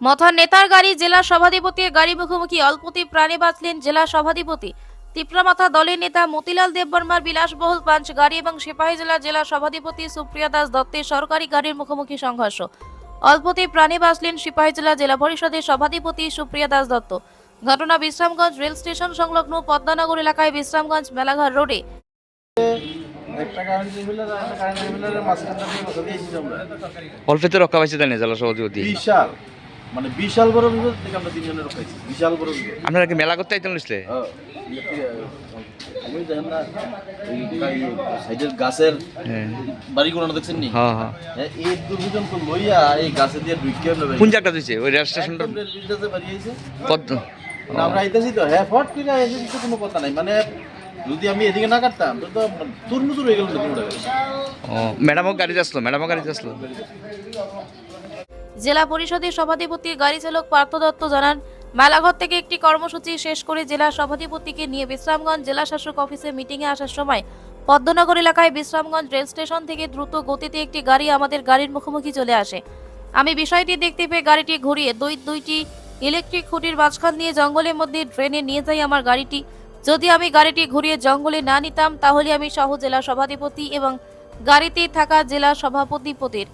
মথার নেতার গাড়ি জেলা সভাধিপতির গাড়ি মুখোমুখি অল্পতি প্রাণে বাঁচলেন জেলা সভাধিপতি। তিপ্রামাথা দলের নেতা মতিলাল দেববর্মার বিলাসবহুল পাঞ্চ গাড়ি এবং সিপাহী জেলা জেলা সভাধিপতি সুপ্রিয়া দাস দত্তের সরকারি গাড়ির মুখোমুখি সংঘর্ষ। অল্পতে প্রাণে বাঁচলেন সিপাহী জেলা জেলা পরিষদের সভাধিপতি সুপ্রিয়া দাস দত্ত। ঘটনা বিশ্রামগঞ্জ রেল স্টেশন সংলগ্ন পদ্মানগর এলাকায় বিশ্রামগঞ্জ মেলাঘাট রোডে। অল্পেতে রক্ষা পাইছে তাই না জেলা সভাধিপতি। বিশাল। মানে বিশাল বড় বিপদ থেকে আমরা তিনজনের রক্ষাইছি বিশাল বড় বিপদ আপনারা কি মেলা করতে আইতেন নিসলে হ্যাঁ, আমি দেখেন না সাইডের গাছের হ্যাঁ। বাড়ি কোন দেখছেন নি? হ্যাঁ হ্যাঁ। হ্যাঁ, এই দুর্বিজন তো লইয়া এই গাছে দিয়ে ঢুকিয়ে নেবে কোন জায়গাটা দিছে ওই রেল স্টেশনটা? রেল বাড়িয়েছে পদ্ম আমরা আইতেছি তো হ্যাঁ ফট করে এসে তো কোনো কথা নাই। মানে যদি আমি এদিকে না কাটতাম তো তো তুরমুতুর হয়ে গেল ও ম্যাডামও গাড়িতে আসলো ম্যাডামও গাড়িতে আসলো জেলা পরিষদের সভাধিপতি গাড়ি চালক পার্থ দত্ত জানান, মেলাঘর থেকে একটি কর্মসূচি শেষ করে জেলা সভাধিপতিকে নিয়ে বিশ্রামগঞ্জ জেলা শাসক অফিসে মিটিংয়ে আসার সময় পদ্মনগর এলাকায় বিশ্রামগঞ্জ রেল স্টেশন থেকে দ্রুত গতিতে একটি গাড়ি আমাদের গাড়ির মুখোমুখি চলে আসে। আমি বিষয়টি দেখতে পেয়ে গাড়িটি ঘুরিয়ে দুই, দুইটি ইলেকট্রিক খুঁটির মাঝখান দিয়ে জঙ্গলের মধ্যে ড্রেনে নিয়ে যাই আমার গাড়িটি। যদি আমি গাড়িটি ঘুরিয়ে জঙ্গলে না নিতাম, তাহলে আমি সহ জেলা সভাধিপতি এবং গাড়িতে থাকা জেলা সভাপতিপতির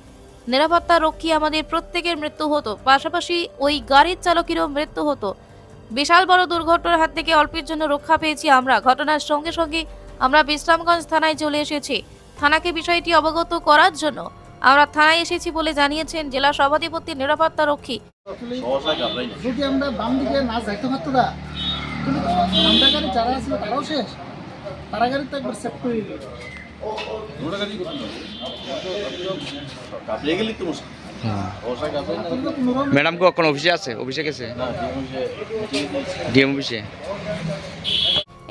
নিরাপত্তা রক্ষী আমাদের প্রত্যেকের মৃত্যু হতো। পাশাপাশি ওই গাড়ির চালকেরও মৃত্যু হতো। বিশাল বড় দুর্ঘটনার হাত থেকে অল্পের জন্য রক্ষা পেয়েছি আমরা। ঘটনার সঙ্গে সঙ্গে আমরা বিশ্রামগঞ্জ থানায় চলে এসেছি। থানাকে বিষয়টি অবগত করার জন্য আমরা থানায় এসেছি বলে জানিয়েছেন জেলা সভাধিপতি নিরাপত্তা রক্ষী। যদি আমরা বাম দিকে না যাইতে পারতো না কিন্তু আমরা গাড়ি যারা তারাও শেষ। তারা গাড়ি তো একবার সেট করে ম্যাডাম কো কোন অফিসে আছে? অফিসে গেছে? ডিএম অফিসে?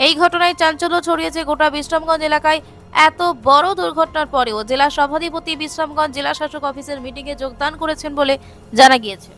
এই ঘটনায় চাঞ্চল্য ছড়িয়েছে গোটা বিশ্রামগঞ্জ এলাকায়। এত বড় দুর্ঘটনার পরেও জেলা সভাধিপতি বিশ্রামগঞ্জ জেলা শাসক অফিসের মিটিংয়ে যোগদান করেছেন বলে জানা গিয়েছে।